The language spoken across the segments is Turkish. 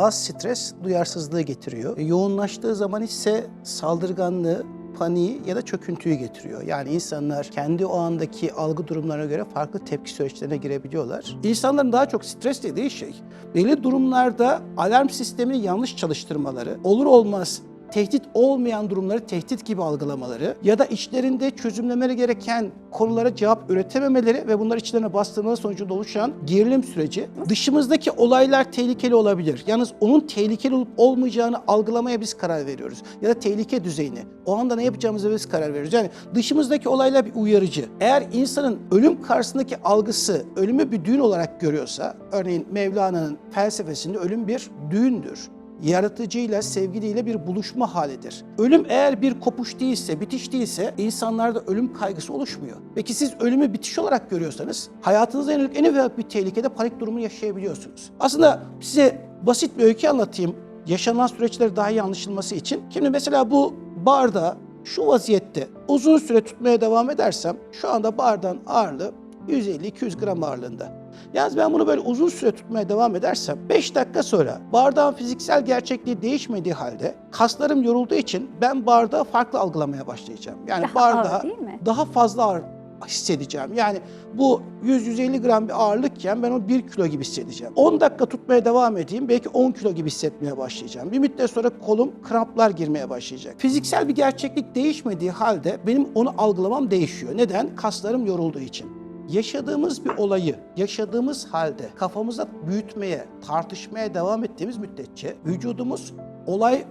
az stres duyarsızlığı getiriyor. E, Yoğunlaştığı zaman ise saldırganlığı, paniği ya da çöküntüyü getiriyor. Yani insanlar kendi o andaki algı durumlarına göre farklı tepki süreçlerine girebiliyorlar. İnsanların daha çok stres dediği şey belli durumlarda alarm sistemini yanlış çalıştırmaları, olur olmaz tehdit olmayan durumları tehdit gibi algılamaları ya da içlerinde çözümlemeleri gereken konulara cevap üretememeleri ve bunlar içlerine bastırmaları sonucunda oluşan gerilim süreci. Dışımızdaki olaylar tehlikeli olabilir. Yalnız onun tehlikeli olup olmayacağını algılamaya biz karar veriyoruz. Ya da tehlike düzeyini. O anda ne yapacağımıza biz karar veriyoruz. Yani dışımızdaki olaylar bir uyarıcı. Eğer insanın ölüm karşısındaki algısı ölümü bir düğün olarak görüyorsa, örneğin Mevlana'nın felsefesinde ölüm bir düğündür yaratıcıyla, sevgiliyle bir buluşma halidir. Ölüm eğer bir kopuş değilse, bitiş değilse insanlarda ölüm kaygısı oluşmuyor. Peki siz ölümü bitiş olarak görüyorsanız hayatınıza yönelik en ufak bir tehlikede panik durumu yaşayabiliyorsunuz. Aslında size basit bir öykü anlatayım. Yaşanan süreçleri daha iyi anlaşılması için. Şimdi mesela bu bardağı şu vaziyette uzun süre tutmaya devam edersem şu anda bardağın ağırlığı 150-200 gram ağırlığında. Yalnız ben bunu böyle uzun süre tutmaya devam edersem 5 dakika sonra bardağın fiziksel gerçekliği değişmediği halde kaslarım yorulduğu için ben bardağı farklı algılamaya başlayacağım. Yani Daha ağır bardağı değil mi? daha fazla ağır hissedeceğim. Yani bu 100-150 gram bir ağırlıkken ben onu 1 kilo gibi hissedeceğim. 10 dakika tutmaya devam edeyim belki 10 kilo gibi hissetmeye başlayacağım. Bir müddet sonra kolum kramplar girmeye başlayacak. Fiziksel bir gerçeklik değişmediği halde benim onu algılamam değişiyor. Neden? Kaslarım yorulduğu için. Yaşadığımız bir olayı yaşadığımız halde kafamızda büyütmeye, tartışmaya devam ettiğimiz müddetçe vücudumuz olay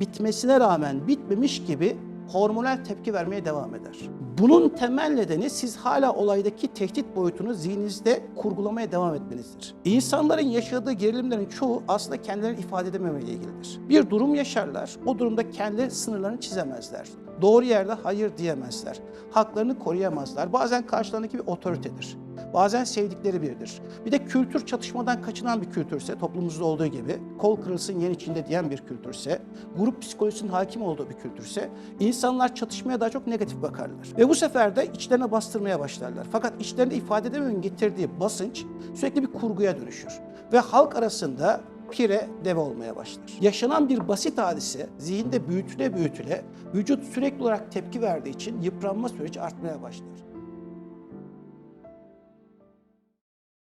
bitmesine rağmen bitmemiş gibi hormonal tepki vermeye devam eder. Bunun temel nedeni siz hala olaydaki tehdit boyutunu zihninizde kurgulamaya devam etmenizdir. İnsanların yaşadığı gerilimlerin çoğu aslında kendilerini ifade edememeyle ilgilidir. Bir durum yaşarlar, o durumda kendi sınırlarını çizemezler. Doğru yerde hayır diyemezler. Haklarını koruyamazlar. Bazen karşılarındaki bir otoritedir. Bazen sevdikleri biridir. Bir de kültür çatışmadan kaçınan bir kültürse, toplumumuzda olduğu gibi, kol kırılsın yen içinde diyen bir kültürse, grup psikolojisinin hakim olduğu bir kültürse, insanlar çatışmaya daha çok negatif bakarlar. Ve bu sefer de içlerine bastırmaya başlarlar. Fakat içlerinde ifade edememenin getirdiği basınç sürekli bir kurguya dönüşür. Ve halk arasında pire deve olmaya başlar. Yaşanan bir basit hadise zihinde büyütüle büyütüle vücut sürekli olarak tepki verdiği için yıpranma süreci artmaya başlar.